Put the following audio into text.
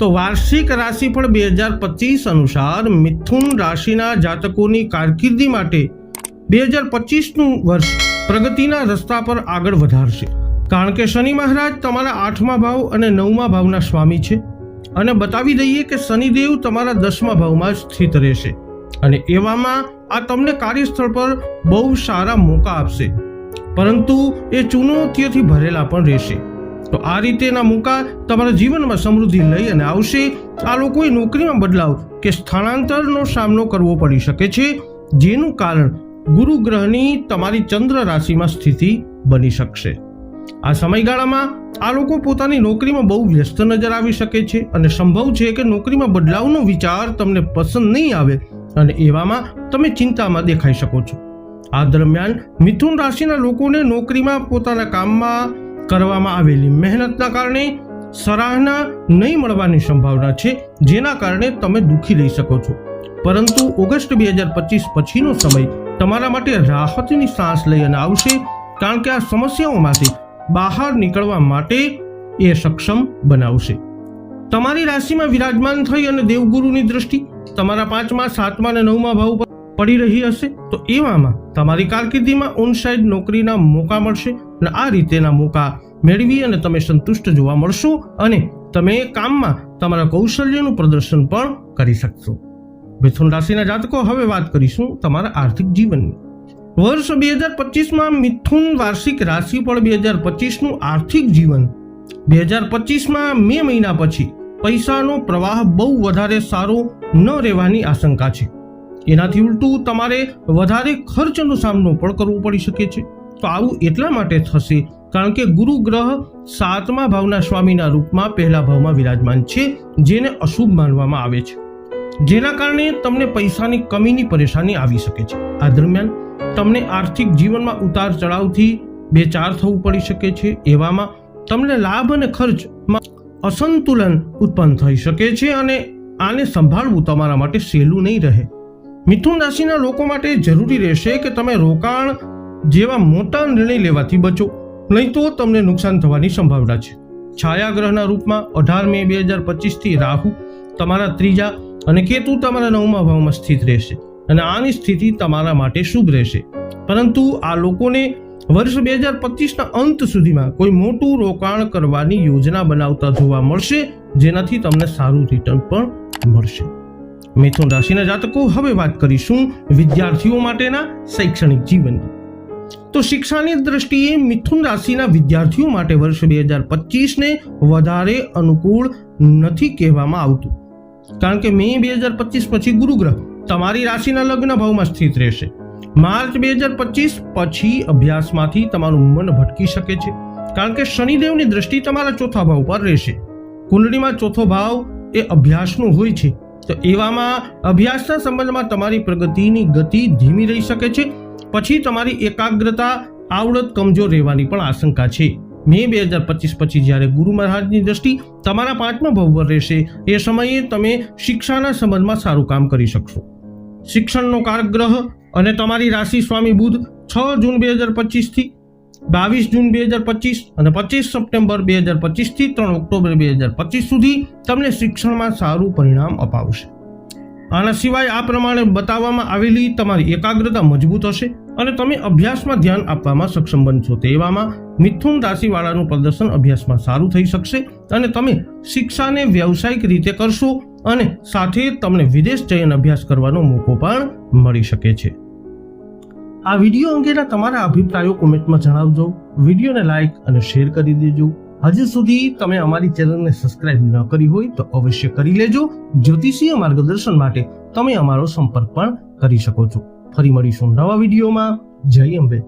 તો વાર્ષિક રાશિફળ બે હજાર પચીસ અનુસાર મિથુન રાશિના જાતકોની કારકિર્દી માટે બે હજાર પચીસનું વર્ષ પ્રગતિના રસ્તા પર આગળ વધારશે. કારણ કે શનિ મહારાજ તમારા આઠમા ભાવ અને નવમા ભાવના સ્વામી છે અને બતાવી દઈએ કે શનિદેવ તમારા દસમા ભાવમાં સ્થિત રહેશે અને એવામાં આ તમને કાર્યસ્થળ પર બહુ સારા મોકા આપશે. પરંતુ એ ચુનૌતીઓથી ભરેલા પણ રહેશે. તો આ રીતેના મૂકા તમારા જીવનમાં સમૃદ્ધિ લઈ અને આવશે. આ લોકોએ નોકરીમાં બદલાવ કે સ્થળાંતરનો સામનો કરવો પડી શકે છે, જેનું કારણ ગુરુ ગ્રહની તમારી ચંદ્ર રાશિમાં સ્થિતિ બની શકશે. આ સમયગાળામાં આ લોકો પોતાની નોકરીમાં બહુ વ્યસ્ત નજર આવી શકે છે અને સંભવ છે કે નોકરીમાં બદલાવનો વિચાર તમને પસંદ નહીં આવે અને એવામાં તમે ચિંતામાં દેખાઈ શકો છો. આ દરમિયાન મિથુન રાશિના લોકોને નોકરીમાં પોતાના કામમાં કરવામાં આવેલી મહેનતના કારણે સરાહના નહીં મળવાની સંભાવના છે, જેના કારણે તમે દુઃખી રહી શકો છો. પરંતુ ઓગસ્ટ બે હજાર પચીસ પછીનો સમય તમારા માટે રાહતની શ્વાસ લઈ અને આવશે, કારણ કે આ સમસ્યાઓમાંથી બહાર નીકળવા માટે એ સક્ષમ બનાવશે. તમારી રાશિમાં વિરાજમાન થઈ અને દેવગુરુની દ્રષ્ટિ તમારા પાંચમા, સાતમા અને નવમા ભાવ પર પડી રહી હશે, તો એવામાં તમારી કારકિર્દીમાં ઓનસાઇડ નોકરીના મોકા મળશે અને આ રીતેના મોકા મેળવી અને તમે સંતુષ્ટ જોવા મળશો અને તમે કામમાં તમારા કૌશલ્યનું પ્રદર્શન પણ કરી શકશો. મિથુન રાશિના જાતકો, હવે વાત કરીશું તમારા આર્થિક જીવનની. વર્ષ બે હજાર પચીસમાં મિથુન વાર્ષિક રાશિફળ બે હજાર પચીસનું આર્થિક જીવન. બે હજાર પચીસમાં મે મહિના પછી પૈસાનો પ્રવાહ બહુ વધારે સારો ન રહેવાની આશંકા છે. એનાથી ઉલટું તમારે વધારે ખર્ચનો સામનો પણ કરવો પડી શકે છે. તો આવું એટલા માટે થશે, કારણ કે ગુરુ ગ્રહ સાતમા ભાવના સ્વામીના રૂપમાં પહેલા ભાવમાં વિરાજમાન છે, જેને અશુભ માનવામાં આવે છે. જેના કારણે તમને પૈસાની કમીની પરેશાની આવી શકે છે. આ દરમિયાન તમને આર્થિક જીવનમાં ઉતાર ચઢાવથી બે ચાર થવું પડી શકે છે, એવામાં તમને લાભ અને ખર્ચમાં અસંતુલન ઉત્પન્ન થઈ શકે છે અને આને સંભાળવું તમારા માટે સહેલું નહીં રહે. મિથુન રાશિના લોકો માટે જરૂરી રહેશે કે તમે રોકાણ જેવા મોટા નિર્ણય લેવાથી બચો. નહીં તો તમને નુકસાન થવાની સંભાવના છે. છાયાગ્રહના રૂપમાં અઢાર મે બે હજાર પચીસથી રાહુ તમારા ત્રીજા અને કેતુ તમારા નવમા ભાવમાં સ્થિત રહેશે અને આની સ્થિતિ તમારા માટે શુભ રહેશે. પરંતુ આ લોકોને વર્ષ બે હજાર પચીસના અંત સુધીમાં કોઈ મોટું રોકાણ કરવાની યોજના બનાવતા જોવા મળશે, જેનાથી તમને સારું રિટર્ન પણ મળશે. મિથુન રાશિના જાતકો, હવે વાત કરીશું વિદ્યાર્થીઓ માટેના શૈક્ષણિક જીવનની. તો શિક્ષાની દ્રષ્ટિએ મિથુન રાશિના વિદ્યાર્થીઓ માટે વર્ષ બે હજાર પચીસને વધારે અનુકૂળ નથી કહેવામાં આવતું. કારણ કે મે બે હજાર પચીસ પછી ગુરુગ્રહ, તમારી રાશિના લગ્ન ભાવમાં સ્થિત રહેશે. માર્ચ બે હજાર પચીસ પછી અભ્યાસમાંથી તમારું મન ભટકી શકે છે. કારણ કે શનિદેવની દ્રષ્ટિ તમારા ચોથા ભાવ પર રહેશે. કુંડળીમાં ચોથો ભાવ એ અભ્યાસનો હોય છે. તો એવામાં અભ્યાસના સંબંધમાં તમારી પ્રગતિની ગતિ ધીમી રહી શકે છે. પછી તમારી એકાગ્રતા, આવડત, કમજોર રહેવાની પણ આશંકા છે. મે બે હજાર પચીસ પછી જ્યારે ગુરુ મહારાજની દ્રષ્ટિ તમારા પાંચમા ભાવ પર રહેશે, એ સમયે તમે શિક્ષાના સંબંધમાં સારું કામ કરી શકશો. શિક્ષણનો કારક અને તમારી રાશિ સ્વામી બુધ છ જૂન બે હજાર પચીસથી બાવીસ જૂન બે હજાર પચીસ અને પચીસ સપ્ટેમ્બર બે હજાર પચીસથી ત્રણ ઓક્ટોબર બે હજાર પચીસ સુધી તમને શિક્ષણમાં સારું પરિણામ અપાવશે. આના સિવાય આ પ્રમાણે બતાવવામાં આવેલી તમારી એકાગ્રતા મજબૂત હશે અને તમે અભ્યાસમાં ધ્યાન આપવામાં સક્ષમ બનશો તેવામાં મિથુન રાશિવાળાનું પ્રદર્શન અભ્યાસમાં સારું થઈ શકશે અને તમે શિક્ષાને વ્યવસાયિક રીતે કરશો અને સાથે તમને વિદેશ જઈને અભ્યાસ કરવાનો મોકો પણ મળી શકે છે. આ વીડિયો અંગેના તમારા અભિપ્રાયો કોમેન્ટમાં જણાવજો. વિડીયોને લાઇક અને શેર કરી દેજો. હજુ સુધી તમે અમારી ચેનલને સબસ્ક્રાઇબ ન કરી હોય તો અવશ્ય કરી લેજો. જ્યોતિષીય માર્ગદર્શન માટે તમે અમારો સંપર્ક પણ કરી શકો છો. ફરી મળીશું નવા વિડીયોમાં. જય અંબે.